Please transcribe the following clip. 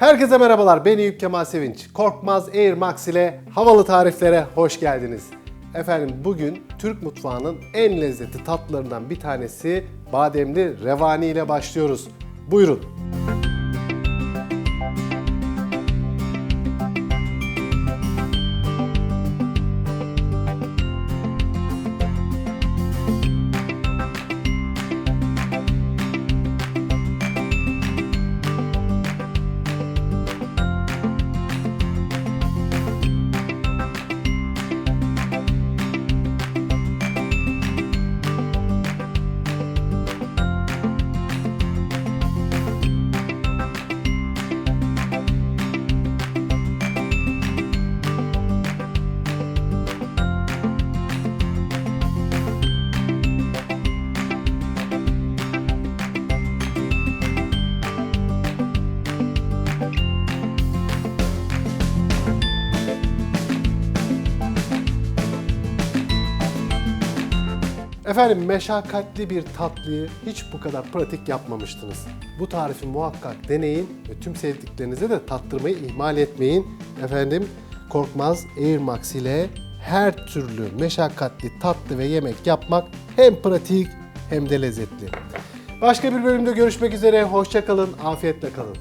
Herkese merhabalar, ben Eyüp Kemal Sevinç. Korkmaz Air Max ile havalı tariflere hoş geldiniz. Efendim bugün Türk mutfağının en lezzetli tatlılarından bir tanesi bademli revani ile başlıyoruz. Buyurun. Efendim meşakkatli bir tatlıyı hiç bu kadar pratik yapmamıştınız. Bu tarifi muhakkak deneyin ve tüm sevdiklerinize de tattırmayı ihmal etmeyin. Efendim Korkmaz Air Max ile her türlü meşakkatli tatlı ve yemek yapmak hem pratik hem de lezzetli. Başka bir bölümde görüşmek üzere. Hoşçakalın, afiyetle kalın.